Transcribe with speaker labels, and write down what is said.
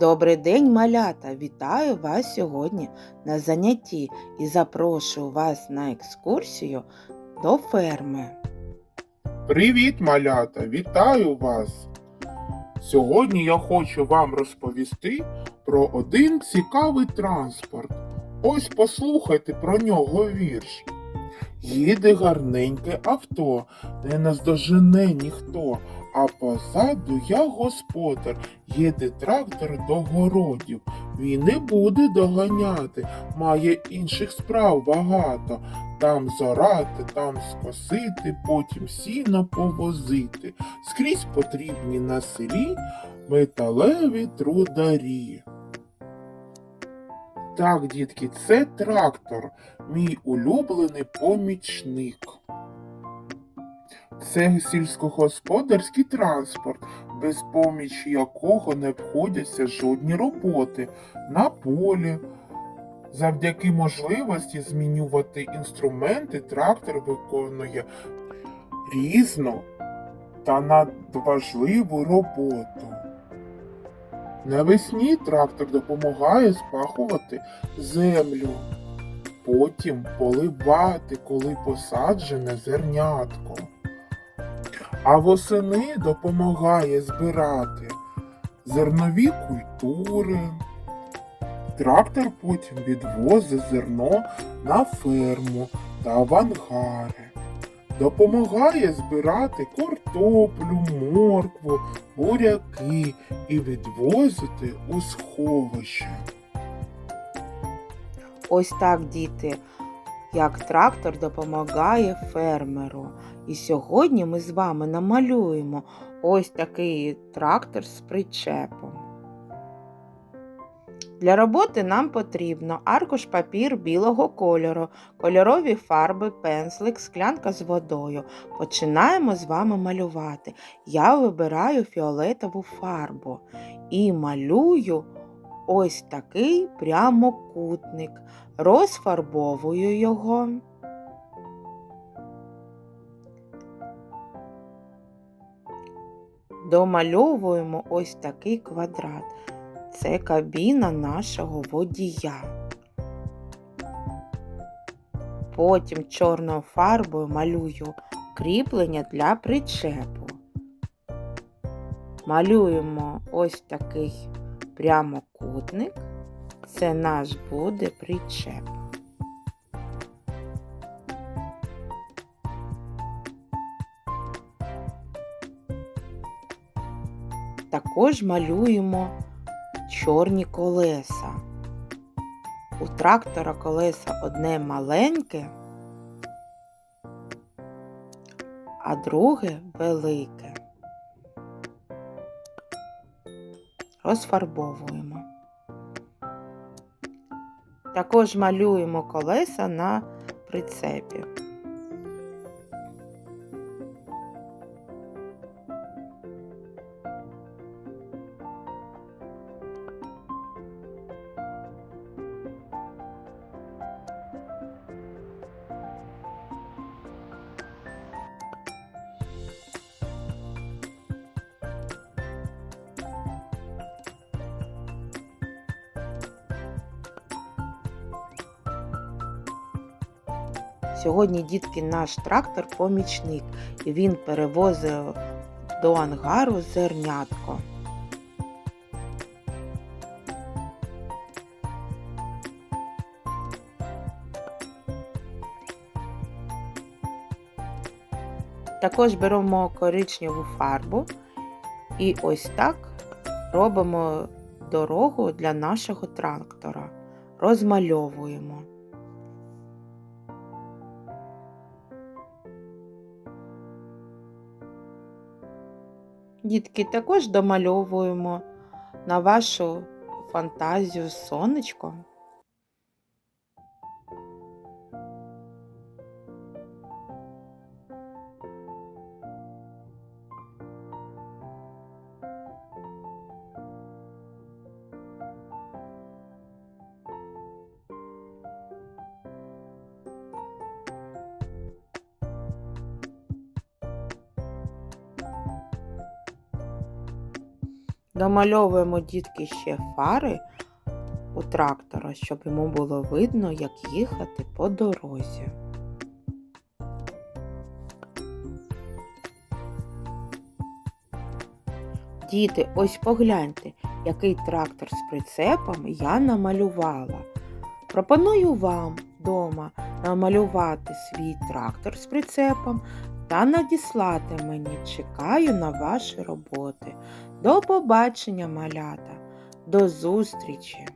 Speaker 1: Добрий день, малята! Вітаю вас сьогодні на занятті і запрошую вас на екскурсію до ферми.
Speaker 2: Привіт, малята! Вітаю вас! Сьогодні я хочу вам розповісти про один цікавий транспорт. Ось послухайте про нього вірш. Їде гарненьке авто, не наздожене ніхто, а позаду я господар, їде трактор до городів. Він не буде доганяти, має інших справ багато. Там зорати, там скосити, потім сіно повозити. Скрізь потрібні на селі металеві трударі. Так, дітки, це трактор, мій улюблений помічник. Це сільськогосподарський транспорт, без помічі якого не обходяться жодні роботи на полі. Завдяки можливості змінювати інструменти, трактор виконує різну та надважливу роботу. Навесні трактор допомагає спахувати землю, потім поливати, коли посаджене зернятко. А восени допомагає збирати зернові культури. Трактор потім відвозить зерно на ферму та в ангари. Допомагає збирати картоплю, моркву, буряки і відвозити у сховище.
Speaker 1: Ось так, діти, як трактор допомагає фермеру. І сьогодні ми з вами намалюємо ось такий трактор з причепом. Для роботи нам потрібно аркуш папір білого кольору, кольорові фарби, пензлик, склянка з водою. Починаємо з вами малювати. Я вибираю фіолетову фарбу і малюю ось такий прямокутник. Розфарбовую його. Домальовуємо ось такий квадрат. Це кабіна нашого водія. Потім чорною фарбою малюю кріплення для причепу. Малюємо ось такий прямокутник. Це наш буде причеп. Також малюємо чорні колеса. У трактора колеса одне маленьке, а друге велике. Розфарбовуємо. Також малюємо колеса на прицепі. Сьогодні, дітки, наш трактор помічник, і він перевозив до ангару зернятко. Також беремо коричневу фарбу і ось так робимо дорогу для нашого трактора. Розмальовуємо. Дітки, також домальовуємо на вашу фантазію сонечко. Домальовуємо дітки ще фари у трактора, щоб йому було видно, як їхати по дорозі. Діти, ось погляньте, який трактор з прицепом я намалювала. Пропоную вам вдома намалювати свій трактор з прицепом та надіслати мені. Чекаю на ваші роботи. До побачення, малята. До зустрічі!